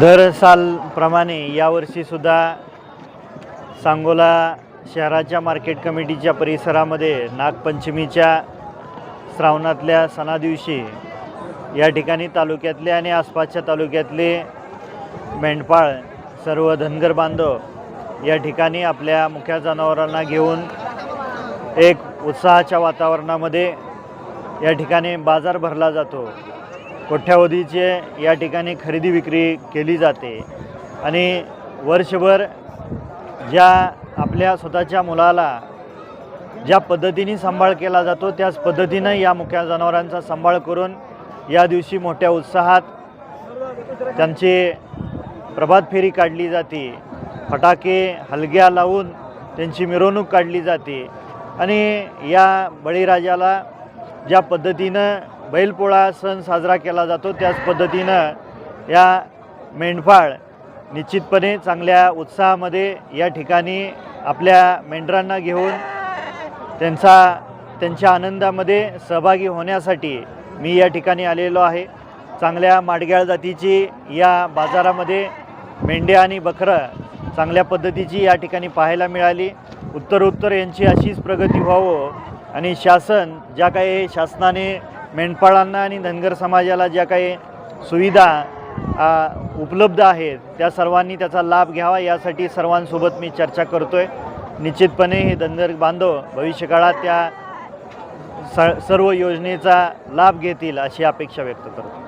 दर सालप्रमाणे यावर्षीसुद्धा सांगोला शहराच्या मार्केट कमिटीच्या परिसरामध्ये नागपंचमीच्या श्रावणातल्या सणादिवशी या ठिकाणी तालुक्यातले आणि आसपासच्या तालुक्यातले मेंढपाळ सर्व धनगर बांधव या ठिकाणी आपल्या मुख्या जनावरांना घेऊन एक उत्साहाच्या वातावरणामध्ये या ठिकाणी बाजार भरला जातो. कोठ्यावधीचे या ठिकाणी खरेदी विक्री केली जाते. आणि वर्षभर ज्या आपल्या स्वतःच्या मुलाला ज्या पद्धतीने सांभाळ केला जातो त्याच पद्धतीनं या मुख्या जनावरांचा सांभाळ करून या दिवशी मोठ्या उत्साहात त्यांची प्रभात फेरी काढली जाते. फटाके हलग्या लावून त्यांची मिरवणूक काढली जाते. आणि या बळीराजाला ज्या पद्धतीनं बैलपोळा सण साजरा केला जातो. त्याच पद्धतीनं या मेंढपाळ निश्चितपणे चांगल्या उत्साहामध्ये या ठिकाणी आपल्या मेंढरांना घेऊन त्यांचा त्यांच्या आनंदामध्ये सहभागी होण्यासाठी मी या ठिकाणी आलेलो आहे. चांगल्या माडग्याळ जातीची या बाजारामध्ये मेंढ्या आणि बकरं चांगल्या पद्धतीची या ठिकाणी पाहायला मिळाली. उत्तर उत्तर यांची अशीच प्रगती व्हावं आणि शासन ज्या काही शासनाने मेंढपाळांना आणि धनगर समाजाला ज्या काही सुविधा उपलब्ध आहेत त्या सर्वांनी त्याचा लाभ घ्यावा यासाठी सर्वांसोबत मी चर्चा करतो आहे निश्चितपणे हे धनगर बांधव भविष्यकाळात त्या स सर्व योजनेचा लाभ घेतील अशी अपेक्षा व्यक्त करतो.